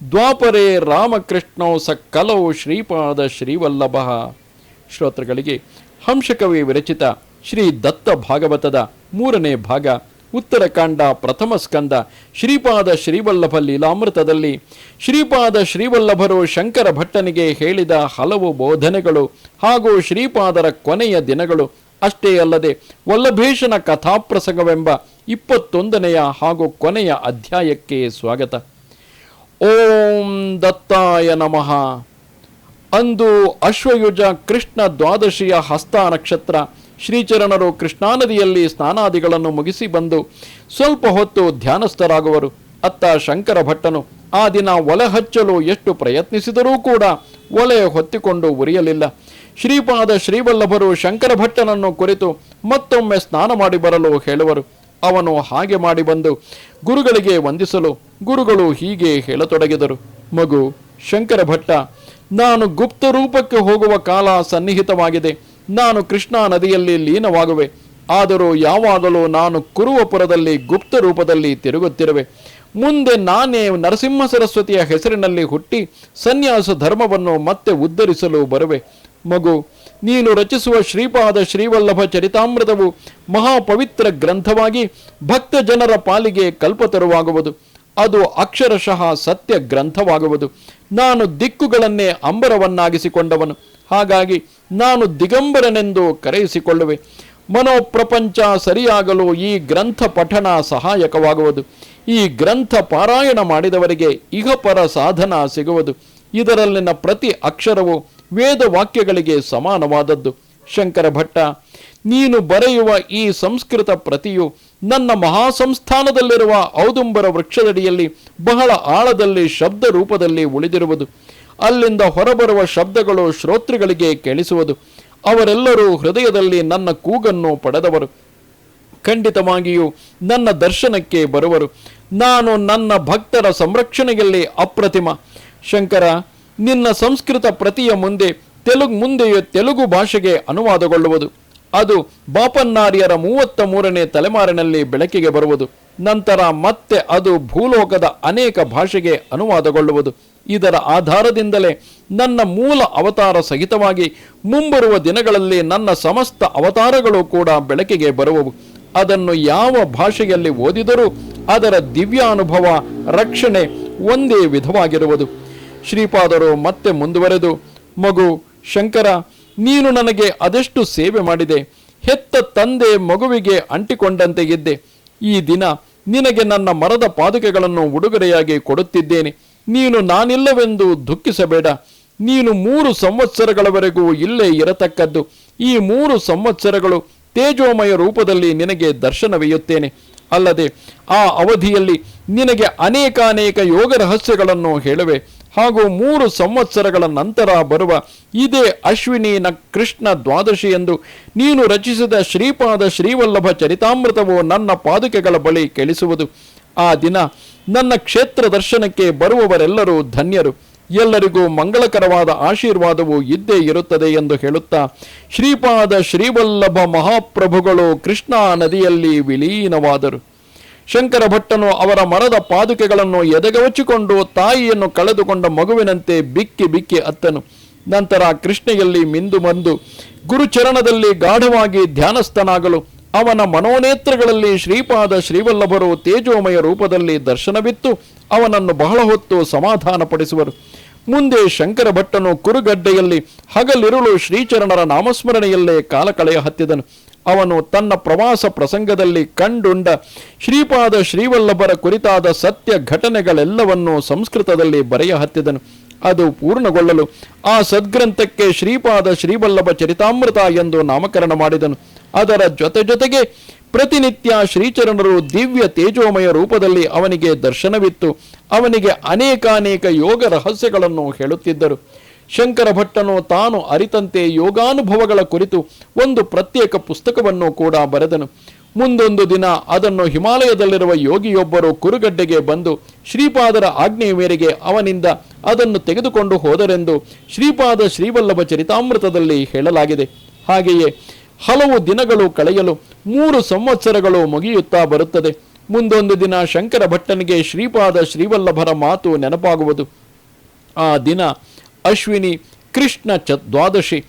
ದ್ವಾಪರೇ ರಾಮಕೃಷ್ಣೋ ಸಕ್ಕಲೋ ಶ್ರೀಪಾದ ಶ್ರೀವಲ್ಲಭ. ಶ್ರೋತೃಗಳಿಗೆ ಹಂಶಕವಿ ವಿರಚಿತ ಶ್ರೀ ದತ್ತ ಭಾಗವತದ ಮೂರನೇ ಭಾಗ ಉತ್ತರಕಾಂಡ ಪ್ರಥಮ ಸ್ಕಂದ, ಶ್ರೀಪಾದ ಶ್ರೀವಲ್ಲಭ ಲೀಲಾಮೃತದಲ್ಲಿ. ಶ್ರೀಪಾದ ಶ್ರೀವಲ್ಲಭರು ಶಂಕರ ಭಟ್ಟನಿಗೆ ಹೇಳಿದ ಹಲವು ಬೋಧನೆಗಳು ಹಾಗೂ ಶ್ರೀಪಾದರ ಕೊನೆಯ ದಿನಗಳು ಅಷ್ಟೇ ಅಲ್ಲದೆ ವಲ್ಲಭೇಶನ ಕಥಾಪ್ರಸಂಗವೆಂಬ ಇಪ್ಪತ್ತೊಂದನೆಯ ಹಾಗೂ ಕೊನೆಯ ಅಧ್ಯಾಯಕ್ಕೆ ಸ್ವಾಗತ. ಓಂ ದತ್ತಾಯ ನಮಃ. ಅಂದು ಅಶ್ವಯುಜ ಕೃಷ್ಣ ದ್ವಾದಶಿಯ ಹಸ್ತ ನಕ್ಷತ್ರ ಶ್ರೀಚರಣರು ಕೃಷ್ಣಾ ನದಿಯಲ್ಲಿ ಸ್ನಾನಾದಿಗಳನ್ನು ಮುಗಿಸಿ ಬಂದು ಸ್ವಲ್ಪ ಹೊತ್ತು ಧ್ಯಾನಸ್ಥರಾಗುವರು. ಅತ್ತ ಶಂಕರ ಭಟ್ಟನು ಆ ದಿನ ಒಲೆ ಹಚ್ಚಲು ಎಷ್ಟು ಪ್ರಯತ್ನಿಸಿದರೂ ಕೂಡ ಒಲೆ ಹೊತ್ತಿಕೊಂಡು ಉರಿಯಲಿಲ್ಲ. ಶ್ರೀಪಾದ ಶ್ರೀವಲ್ಲಭರು ಶಂಕರ ಭಟ್ಟನನ್ನು ಕುರಿತು ಮತ್ತೊಮ್ಮೆ ಸ್ನಾನ ಮಾಡಿ ಬರಲು ಹೇಳುವರು. ಅವನು ಹಾಗೆ ಮಾಡಿ ಬಂದು ಗುರುಗಳಿಗೆ ವಂದಿಸಲು ಗುರುಗಳು ಹೀಗೆ ಹೇಳತೊಡಗಿದರು. ಮಗು, ಶಂಕರ ಭಟ್ಟ, ನಾನು ಗುಪ್ತ ರೂಪಕ್ಕೆ ಹೋಗುವ ಕಾಲ ಸನ್ನಿಹಿತವಾಗಿದೆ. ನಾನು ಕೃಷ್ಣಾ ನದಿಯಲ್ಲಿ ಲೀನವಾಗುವೆ. ಆದರೂ ಯಾವಾಗಲೂ ನಾನು ಕುರುವಪುರದಲ್ಲಿ ಗುಪ್ತ ರೂಪದಲ್ಲಿ ತಿರುಗುತ್ತಿರುವೆ. ಮುಂದೆ ನಾನೇ ನರಸಿಂಹ ಸರಸ್ವತಿಯ ಹೆಸರಿನಲ್ಲಿ ಹುಟ್ಟಿ ಸನ್ಯಾಸ ಧರ್ಮವನ್ನು ಮತ್ತೆ ಉದ್ಧರಿಸಲು ಬರುವೆ. ಮಗು, ನೀನು ರಚಿಸುವ ಶ್ರೀಪಾದ ಶ್ರೀವಲ್ಲಭ ಚರಿತಾಮೃತವು ಮಹಾಪವಿತ್ರ ಗ್ರಂಥವಾಗಿ ಭಕ್ತ ಜನರ ಪಾಲಿಗೆ ಕಲ್ಪತರುವಾಗುವುದು. ಅದು ಅಕ್ಷರಶಃ ಸತ್ಯ ಗ್ರಂಥವಾಗುವುದು. ನಾನು ದಿಕ್ಕುಗಳನ್ನೇ ಅಂಬರವನ್ನಾಗಿಸಿಕೊಂಡವನು. ಹಾಗಾಗಿ ನಾನು ದಿಗಂಬರನೆಂದು ಕರೆಯಿಸಿಕೊಳ್ಳುವೆ. ಮನೋಪ್ರಪಂಚ ಸರಿಯಾಗಲು ಈ ಗ್ರಂಥ ಪಠಣ ಸಹಾಯಕವಾಗುವುದು. ಈ ಗ್ರಂಥ ಪಾರಾಯಣ ಮಾಡಿದವರಿಗೆ ಇಹಪರ ಸಾಧನ ಸಿಗುವುದು. ಇದರಲ್ಲಿನ ಪ್ರತಿ ಅಕ್ಷರವು ವೇದ ವಾಕ್ಯಗಳಿಗೆ ಸಮಾನವಾದದ್ದು. ಶಂಕರ ಭಟ್ಟ ನೀನು ಬರೆಯುವ ಈ ಸಂಸ್ಕೃತ ಪ್ರತಿಯು ನನ್ನ ಮಹಾಸಂಸ್ಥಾನದಲ್ಲಿರುವ ಔದುಂಬರ ವೃಕ್ಷದಡಿಯಲ್ಲಿ ಬಹಳ ಆಳದಲ್ಲಿ ಶಬ್ದ ರೂಪದಲ್ಲಿ ಉಳಿದಿರುವುದು. ಅಲ್ಲಿಂದ ಹೊರಬರುವ ಶಬ್ದಗಳು ಶ್ರೋತೃಗಳಿಗೆ ಕೇಳಿಸುವುದು. ಅವರೆಲ್ಲರೂ ಹೃದಯದಲ್ಲಿ ನನ್ನ ಕೂಗನ್ನು ಪಡೆದವರು. ಖಂಡಿತವಾಗಿಯೂ ನನ್ನ ದರ್ಶನಕ್ಕೆ ಬರುವರು. ನಾನು ನನ್ನ ಭಕ್ತರ ಸಂರಕ್ಷಣೆಯಲ್ಲಿ ಅಪ್ರತಿಮ. ಶಂಕರ, ನಿನ್ನ ಸಂಸ್ಕೃತ ಪ್ರತಿಯ ಮುಂದೆ ತೆಲುಗು ಮುಂದೆಯೇ ತೆಲುಗು ಭಾಷೆಗೆ ಅನುವಾದಗೊಳ್ಳುವುದು. ಅದು ಬಾಪನ್ನಾರಿಯರ ಮೂವತ್ತ ಮೂರನೇ ತಲೆಮಾರಿನಲ್ಲಿ ಬೆಳಕಿಗೆ ಬರುವುದು. ನಂತರ ಮತ್ತೆ ಅದು ಭೂಲೋಕದ ಅನೇಕ ಭಾಷೆಗೆ ಅನುವಾದಗೊಳ್ಳುವುದು. ಇದರ ಆಧಾರದಿಂದಲೇ ನನ್ನ ಮೂಲ ಅವತಾರ ಸಹಿತವಾಗಿ ಮುಂಬರುವ ದಿನಗಳಲ್ಲಿ ನನ್ನ ಸಮಸ್ತ ಅವತಾರಗಳು ಕೂಡ ಬೆಳಕಿಗೆ ಬರುವವು. ಅದನ್ನು ಯಾವ ಭಾಷೆಯಲ್ಲಿ ಓದಿದರೂ ಅದರ ದಿವ್ಯಾನುಭವ, ರಕ್ಷಣೆ ಒಂದೇ ವಿಧವಾಗಿರುವುದು. ಶ್ರೀಪಾದರು ಮತ್ತೆ ಮುಂದುವರೆದು, ಮಗು ಶಂಕರ ನೀನು ನನಗೆ ಅದೆಷ್ಟು ಸೇವೆ ಮಾಡಿದೆ? ಹೆತ್ತ ತಂದೆ ಮಗುವಿಗೆ ಅಂಟಿಕೊಂಡಂತೆ ಇದ್ದೆ ಈ ದಿನ ನಿನಗೆ ನನ್ನ ಮರದ ಪಾದುಕೆಗಳನ್ನು ಉಡುಗೊರೆಯಾಗಿ ಕೊಡುತ್ತಿದ್ದೇನೆ. ನೀನು ನಾನಿಲ್ಲವೆಂದು ದುಃಖಿಸಬೇಡ. ನೀನು ಮೂರು ಸಂವತ್ಸರಗಳವರೆಗೂ ಇಲ್ಲೇ ಇರತಕ್ಕದ್ದು. ಈ ಮೂರು ಸಂವತ್ಸರಗಳು ತೇಜೋಮಯ ರೂಪದಲ್ಲಿ ನಿನಗೆ ದರ್ಶನವೆಯುತ್ತೇನೆ. ಅಲ್ಲದೆ ಆ ಅವಧಿಯಲ್ಲಿ ನಿನಗೆ ಅನೇಕಾನೇಕ ಯೋಗ ರಹಸ್ಯಗಳನ್ನು ಹೇಳುವೆ. ಹಾಗೂ ಮೂರು ಸಂವತ್ಸರಗಳ ನಂತರ ಬರುವ ಇದೇ ಅಶ್ವಿನಿ ನ ಕೃಷ್ಣ ದ್ವಾದಶಿ ಎಂದು ನೀನು ರಚಿಸಿದ ಶ್ರೀಪಾದ ಶ್ರೀವಲ್ಲಭ ಚರಿತಾಮೃತವು ನನ್ನ ಪಾದುಕೆಗಳ ಬಳಿ ಕೇಳಿಸುವುದು. ಆ ದಿನ ನನ್ನ ಕ್ಷೇತ್ರ ದರ್ಶನಕ್ಕೆ ಬರುವವರೆಲ್ಲರೂ ಧನ್ಯರು. ಎಲ್ಲರಿಗೂ ಮಂಗಳಕರವಾದ ಆಶೀರ್ವಾದವು ಇದ್ದೇ ಇರುತ್ತದೆ ಎಂದು ಹೇಳುತ್ತಾ ಶ್ರೀಪಾದ ಶ್ರೀವಲ್ಲಭ ಮಹಾಪ್ರಭುಗಳು ಕೃಷ್ಣಾ ನದಿಯಲ್ಲಿ ವಿಲೀನವಾದರು. ಶಂಕರ ಭಟ್ಟನು ಅವರ ಮರದ ಪಾದುಕೆಗಳನ್ನು ಎದೆಗವಚಿಕೊಂಡು ತಾಯಿಯನ್ನು ಕಳೆದುಕೊಂಡ ಮಗುವಿನಂತೆ ಬಿಕ್ಕಿ ಬಿಕ್ಕಿ ಅತ್ತನು. ನಂತರ ಕೃಷ್ಣೆಯಲ್ಲಿ ಮಿಂದು ಬಂದು ಗುರುಚರಣದಲ್ಲಿ ಗಾಢವಾಗಿ ಧ್ಯಾನಸ್ಥನಾಗಲು ಅವನ ಮನೋನೇತ್ರಗಳಲ್ಲಿ ಶ್ರೀಪಾದ ಶ್ರೀವಲ್ಲಭರು ತೇಜೋಮಯ ರೂಪದಲ್ಲಿ ದರ್ಶನವಿತ್ತು, ಅವನನ್ನು ಬಹಳ ಹೊತ್ತು ಸಮಾಧಾನಪಡಿಸುವರು. ಮುಂದೆ ಶಂಕರ ಭಟ್ಟನು ಕುರುಗಡ್ಡೆಯಲ್ಲಿ ಹಗಲಿರುಳು ಶ್ರೀಚರಣರ ನಾಮಸ್ಮರಣೆಯಲ್ಲೇ ಕಾಲ ಕಳೆಯ ಹತ್ತಿದನು. ಅವನು ತನ್ನ ಪ್ರವಾಸ ಪ್ರಸಂಗದಲ್ಲಿ ಕಂಡುಂಡ ಶ್ರೀಪಾದ ಶ್ರೀವಲ್ಲಭರ ಕುರಿತಾದ ಸತ್ಯ ಘಟನೆಗಳೆಲ್ಲವನ್ನೂ ಸಂಸ್ಕೃತದಲ್ಲಿ ಬರೆಯ ಹತ್ತಿದನು. ಅದು ಪೂರ್ಣಗೊಳ್ಳಲು ಆ ಸದ್ಗ್ರಂಥಕ್ಕೆ ಶ್ರೀಪಾದ ಶ್ರೀವಲ್ಲಭ ಚರಿತಾಮೃತ ಎಂದು ನಾಮಕರಣ ಮಾಡಿದನು. ಅದರ ಜೊತೆ ಜೊತೆಗೆ ಪ್ರತಿನಿತ್ಯ ಶ್ರೀಚರಣರು ದಿವ್ಯ ತೇಜೋಮಯ ರೂಪದಲ್ಲಿ ಅವನಿಗೆ ದರ್ಶನವಿತ್ತು. ಅವನಿಗೆ ಅನೇಕಾನೇಕ ಯೋಗ ರಹಸ್ಯಗಳನ್ನು ಹೇಳುತ್ತಿದ್ದರು. ಶಂಕರ ಭಟ್ಟನು ತಾನು ಅರಿತಂತೆ ಯೋಗಾನುಭವಗಳ ಕುರಿತು ಒಂದು ಪ್ರತ್ಯೇಕ ಪುಸ್ತಕವನ್ನು ಕೂಡ ಬರೆದನು. ಮುಂದೊಂದು ದಿನ ಅದನ್ನು ಹಿಮಾಲಯದಲ್ಲಿರುವ ಯೋಗಿಯೊಬ್ಬರು ಕುರುಗಡ್ಡೆಗೆ ಬಂದು ಶ್ರೀಪಾದರ ಆಜ್ಞೆಯ ಮೇರೆಗೆ ಅವನಿಂದ ಅದನ್ನು ತೆಗೆದುಕೊಂಡು ಹೋದರೆಂದು ಶ್ರೀಪಾದ ಶ್ರೀವಲ್ಲಭ ಚರಿತಾಮೃತದಲ್ಲಿ ಹೇಳಲಾಗಿದೆ. ಹಾಗೆಯೇ ಹಲವು ದಿನಗಳು ಕಳೆಯಲು ಮೂರು ಸಂವತ್ಸರಗಳು ಮುಗಿಯುತ್ತಾ ಬರುತ್ತದೆ. ಮುಂದೊಂದು ದಿನ ಶಂಕರ ಭಟ್ಟನಿಗೆ ಶ್ರೀಪಾದ ಶ್ರೀವಲ್ಲಭರ ಮಾತು ನೆನಪಾಗುವುದು. ಆ ದಿನ ಅಶ್ವಿನಿ ಕೃಷ್ಣ ಚ ದ್ವಾದಶಿ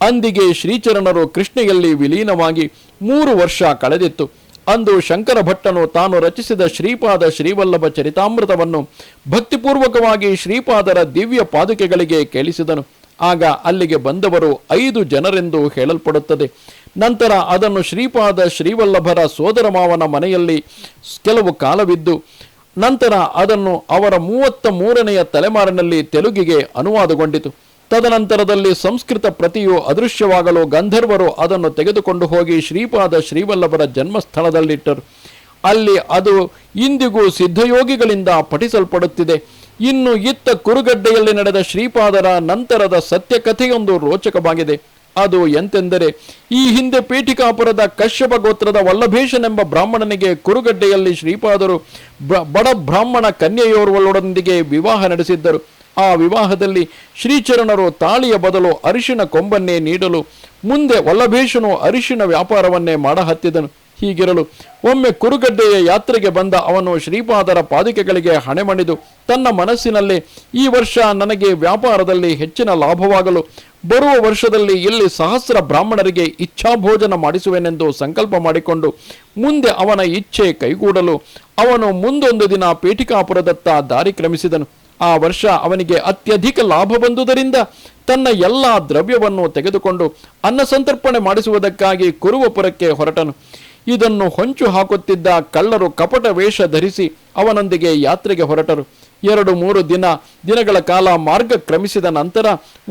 ಅಂದಿಗೆ ಶ್ರೀಚರಣರು ಕೃಷ್ಣೆಯಲ್ಲಿ ವಿಲೀನವಾಗಿ ಮೂರು ವರ್ಷ ಕಳೆದಿತ್ತು. ಅಂದು ಶಂಕರ ಭಟ್ಟನು ತಾನು ರಚಿಸಿದ ಶ್ರೀಪಾದ ಶ್ರೀವಲ್ಲಭ ಚರಿತಾಮೃತವನ್ನು ಭಕ್ತಿಪೂರ್ವಕವಾಗಿ ಶ್ರೀಪಾದರ ದಿವ್ಯ ಪಾದುಕೆಗಳಿಗೆ ಕೇಳಿಸಿದನು. ಆಗ ಅಲ್ಲಿಗೆ ಬಂದವರು ಐದು ಜನರೆಂದು ಹೇಳಲ್ಪಡುತ್ತದೆ. ನಂತರ ಅದನ್ನು ಶ್ರೀಪಾದ ಶ್ರೀವಲ್ಲಭರ ಸೋದರ ಮಾವನ ಮನೆಯಲ್ಲಿ ಕೆಲವು ಕಾಲವಿದ್ದು, ನಂತರ ಅದನ್ನು ಅವರ ಮೂವತ್ತ ಮೂರನೆಯ ತಲೆಮಾರಿನಲ್ಲಿ ತೆಲುಗಿಗೆ ಅನುವಾದಗೊಂಡಿತು. ತದನಂತರದಲ್ಲಿ ಸಂಸ್ಕೃತ ಪ್ರತಿಯು ಅದೃಶ್ಯವಾಗಲು ಗಂಧರ್ವರು ಅದನ್ನು ತೆಗೆದುಕೊಂಡು ಹೋಗಿ ಶ್ರೀಪಾದ ಶ್ರೀವಲ್ಲಭರ ಜನ್ಮಸ್ಥಳದಲ್ಲಿಟ್ಟರು. ಅಲ್ಲಿ ಅದು ಇಂದಿಗೂ ಸಿದ್ಧಯೋಗಿಗಳಿಂದ ಪಠಿಸಲ್ಪಡುತ್ತಿದೆ. ಇನ್ನು ಇತ್ತ ಕುರುಗಡ್ಡೆಯಲ್ಲಿ ನಡೆದ ಶ್ರೀಪಾದರ ನಂತರದ ಸತ್ಯಕಥೆಯೊಂದು ರೋಚಕವಾಗಿದೆ. ಅದು ಎಂತೆಂದರೆ, ಈ ಹಿಂದೆ ಪೀಠಿಕಾಪುರದ ಕಶ್ಯಪ ಗೋತ್ರದ ವಲ್ಲಭೇಶನೆಂಬ ಬ್ರಾಹ್ಮಣನಿಗೆ ಕುರುಗಡ್ಡೆಯಲ್ಲಿ ಶ್ರೀಪಾದರು ಬಡ ಬ್ರಾಹ್ಮಣ ಕನ್ಯೆಯೋರ್ವಳೊಂದಿಗೆ ವಿವಾಹ ನಡೆಸಿದ್ದರು. ಆ ವಿವಾಹದಲ್ಲಿ ಶ್ರೀಚರಣರು ತಾಳಿಯ ಬದಲು ಅರಿಶಿನ ಕೊಂಬನ್ನೇ ನೀಡಲು, ಮುಂದೆ ವಲ್ಲಭೇಶನು ಅರಿಶಿನ ವ್ಯಾಪಾರವನ್ನೇ ಮಾಡಹತ್ತಿದನು. ಹೀಗಿರಲು ಒಮ್ಮೆ ಕುರುಗಡ್ಡೆಯ ಯಾತ್ರೆಗೆ ಬಂದ ಅವನು ಶ್ರೀಪಾದರ ಪಾದಿಕೆಗಳಿಗೆ ಹಣೆ ಮಣಿದು ತನ್ನ ಮನಸ್ಸಿನಲ್ಲಿ ಈ ವರ್ಷ ನನಗೆ ವ್ಯಾಪಾರದಲ್ಲಿ ಹೆಚ್ಚಿನ ಲಾಭವಾಗಲು ಬರುವ ವರ್ಷದಲ್ಲಿ ಇಲ್ಲಿ ಸಹಸ್ರ ಬ್ರಾಹ್ಮಣರಿಗೆ ಇಚ್ಛಾಭೋಜನ ಮಾಡಿಸುವೆನೆಂದು ಸಂಕಲ್ಪ ಮಾಡಿಕೊಂಡು ಮುಂದೆ ಅವನ ಇಚ್ಛೆ ಕೈಗೂಡಲು ಅವನು ಮುಂದೊಂದು ದಿನ ಪೇಟಿಕಾಪುರದತ್ತ ದಾರಿ ಕ್ರಮಿಸಿದನು. ಆ ವರ್ಷ ಅವನಿಗೆ ಅತ್ಯಧಿಕ ಲಾಭ ಬಂದುದರಿಂದ ತನ್ನ ಎಲ್ಲ ದ್ರವ್ಯವನ್ನು ತೆಗೆದುಕೊಂಡು ಅನ್ನ ಸಂತರ್ಪಣೆ ಮಾಡಿಸುವುದಕ್ಕಾಗಿ ಕುರುವಪುರಕ್ಕೆ ಹೊರಟನು. ಇದನ್ನು ಹೊಂಚು ಹಾಕುತ್ತಿದ್ದ ಕಳ್ಳರು ಕಪಟ ವೇಷ ಧರಿಸಿ ಅವನೊಂದಿಗೆ ಯಾತ್ರೆಗೆ ಹೊರಟರು. ಎರಡು ಮೂರು ದಿನ ದಿನಗಳ ಕಾಲ ಮಾರ್ಗ ಕ್ರಮಿಸಿದ ನಂತರ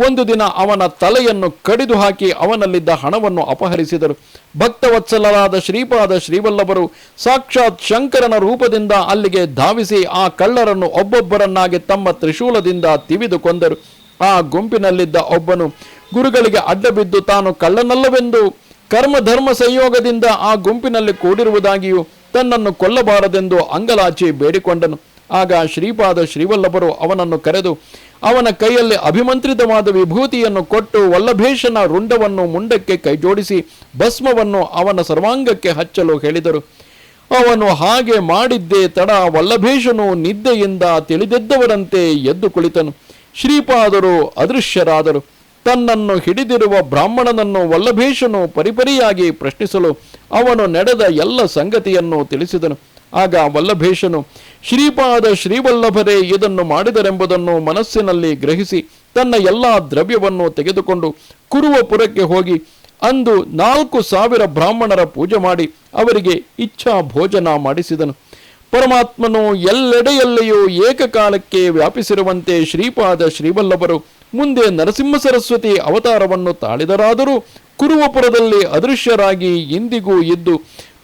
ಒಂದು ದಿನ ಅವನ ತಲೆಯನ್ನು ಕಡಿದು ಹಾಕಿ ಅವನಲ್ಲಿದ್ದ ಹಣವನ್ನು ಅಪಹರಿಸಿದರು. ಭಕ್ತವತ್ಸಲರಾದ ಶ್ರೀಪಾದ ಶ್ರೀವಲ್ಲಭರು ಸಾಕ್ಷಾತ್ ಶಂಕರನ ರೂಪದಿಂದ ಅಲ್ಲಿಗೆ ಧಾವಿಸಿ ಆ ಕಳ್ಳರನ್ನು ಒಬ್ಬೊಬ್ಬರನ್ನಾಗಿ ತಮ್ಮ ತ್ರಿಶೂಲದಿಂದ ತಿವಿದು ಕೊಂದರು. ಆ ಗುಂಪಿನಲ್ಲಿದ್ದ ಒಬ್ಬನು ಗುರುಗಳಿಗೆ ಅಡ್ಡಬಿದ್ದು ತಾನು ಕಳ್ಳನಲ್ಲವೆಂದು ಕರ್ಮ ಧರ್ಮ ಸಂಯೋಗದಿಂದ ಆ ಗುಂಪಿನಲ್ಲಿ ಕೂಡಿರುವುದಾಗಿಯೂ ತನ್ನನ್ನು ಕೊಲ್ಲಬಾರದೆಂದು ಅಂಗಲಾಚಿ ಬೇಡಿಕೊಂಡನು. ಆಗ ಶ್ರೀಪಾದ ಶ್ರೀವಲ್ಲಭರು ಅವನನ್ನು ಕರೆದು, ಅವನ ಕೈಯಲ್ಲಿ ಅಭಿಮಂತ್ರಿತವಾದ ವಿಭೂತಿಯನ್ನು ಕೊಟ್ಟು ವಲ್ಲಭೇಶನ ರುಂಡವನ್ನು ಮುಂಡಕ್ಕೆ ಕೈಜೋಡಿಸಿ ಭಸ್ಮವನ್ನು ಅವನ ಸರ್ವಾಂಗಕ್ಕೆ ಹಚ್ಚಲು ಹೇಳಿದರು. ಅವನು ಹಾಗೆ ಮಾಡಿದ್ದೇ ತಡ ವಲ್ಲಭೇಶನು ನಿದ್ದೆಯಿಂದ ತಿಳಿದೆದ್ದವರಂತೆ ಎದ್ದು ಕುಳಿತನು. ಶ್ರೀಪಾದರು ಅದೃಶ್ಯರಾದರು. ತನ್ನನ್ನು ಹಿಡಿದಿರುವ ಬ್ರಾಹ್ಮಣನನ್ನು ವಲ್ಲಭೇಶನು ಪರಿಪರಿಯಾಗಿ ಪ್ರಶ್ನಿಸಲು ಅವನು ನಡೆದ ಎಲ್ಲ ಸಂಗತಿಯನ್ನು ತಿಳಿಸಿದನು. ಆಗ ವಲ್ಲಭೇಶನು ಶ್ರೀಪಾದ ಶ್ರೀವಲ್ಲಭರೇ, ಇದನ್ನು ಮಾಡಿದರೆಂಬುದನ್ನು ಮನಸ್ಸಿನಲ್ಲಿ ಗ್ರಹಿಸಿ, ತನ್ನ ಎಲ್ಲ ದ್ರವ್ಯವನ್ನು ತೆಗೆದುಕೊಂಡು ಕುರುವಪುರಕ್ಕೆ ಹೋಗಿ, ಅಂದು ನಾಲ್ಕು ಸಾವಿರ ಬ್ರಾಹ್ಮಣರ ಪೂಜೆ ಮಾಡಿ ಅವರಿಗೆ ಇಚ್ಛಾ ಭೋಜನ ಮಾಡಿಸಿದನು. ಪರಮಾತ್ಮನು ಎಲ್ಲೆಡೆಯಲ್ಲಿಯೂ ಏಕಕಾಲಕ್ಕೆ ವ್ಯಾಪಿಸಿರುವಂತೆ ಶ್ರೀಪಾದ ಶ್ರೀವಲ್ಲಭರು ಮುಂದೆ ನರಸಿಂಹ ಸರಸ್ವತಿ ಅವತಾರವನ್ನು ತಾಳಿದರಾದರೂ ಕುರುವಪುರದಲ್ಲಿ ಅದೃಶ್ಯರಾಗಿ ಇಂದಿಗೂ ಇದ್ದು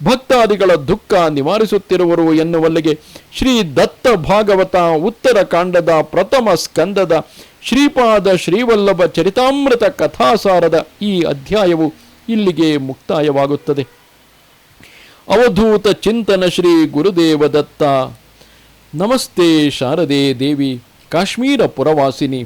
ಭಕ್ತಾದಿಗಳ ದುಃಖ ನಿವಾರಿಸುತ್ತಿರುವರು ಎನ್ನುವಲ್ಲಿಗೆ ಶ್ರೀ ದತ್ತ ಭಾಗವತ ಉತ್ತರ ಕಾಂಡದ ಪ್ರಥಮ ಸ್ಕಂದದ ಶ್ರೀಪಾದ ಶ್ರೀವಲ್ಲಭ ಚರಿತಾಮೃತ ಕಥಾಸಾರದ ಈ ಅಧ್ಯಾಯವು ಇಲ್ಲಿಗೆ ಮುಕ್ತಾಯವಾಗುತ್ತದೆ. ಅವಧೂತ ಚಿಂತನ ಶ್ರೀ ಗುರುದೇವ ದತ್ತ. ನಮಸ್ತೆ ಶಾರದೆ ದೇವಿ, ಕಾಶ್ಮೀರ ಪುರವಾಸಿನಿ.